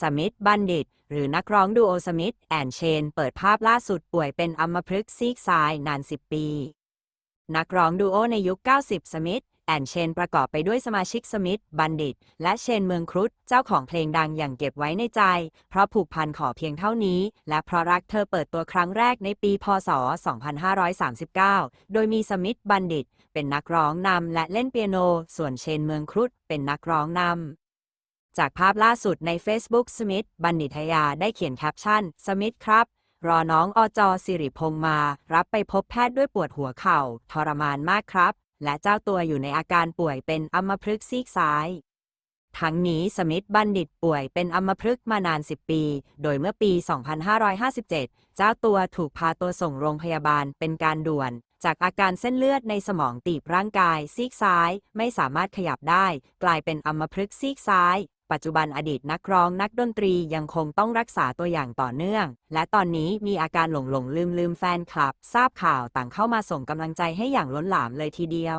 สมิธบัณฑิต หรือนักร้องดูโอสมิธแอนเชน เปิดภาพล่าสุดป่วยเป็นอัมพฤกษ์ซีกซ้ายนาน 10 ปี นักร้องดูโอในยุค 90 สมิธแอนเชนประกอบไปด้วยสมาชิกสมิธบัณฑิต และเชนเมืองครุฑเจ้าของเพลงดังอย่างเก็บไว้ในใจ เพราะผูกพันขอเพียงเท่านี้ และเพราะรักเธอเปิดตัวครั้งแรกในปี พศ 2539 โดยมีสมิธบัณฑิต เป็นนักร้องนำและเล่นเปียโน ส่วนเชนเมืองครุฑเป็นนักร้องนำ จากภาพล่าสุดใน Facebook สมิธบัณฑิตยาได้เขียนแคปชั่น สมิธครับ รอน้องอจอสิริพงษ์มา รับไปพบแพทย์ด้วยปวดหัวเข่า ทรมานมากครับ และเจ้าตัวอยู่ในอาการป่วยเป็นอัมพฤกษ์ซีกซ้าย ทั้งนี้สมิธบัณฑิตป่วยเป็นอัมพฤกษ์มานาน 10 ปี โดยเมื่อปี 2557 เจ้าตัวถูกพาตัวส่งโรงพยาบาลเป็นการด่วนจากอาการเส้นเลือดในสมองตีบร่างกายซีกซ้าย ไม่สามารถขยับได้ กลายเป็นอัมพฤกษ์ซีกซ้าย ปัจจุบันอดีตนักร้องนักดนตรียังคงต้องรักษาตัวอย่างต่อเนื่อง และตอนนี้มีอาการหลงหลงลืมลืมแฟนคลับ ทราบข่าวต่างเข้ามาส่งกำลังใจให้อย่างล้นหลามเลยทีเดียว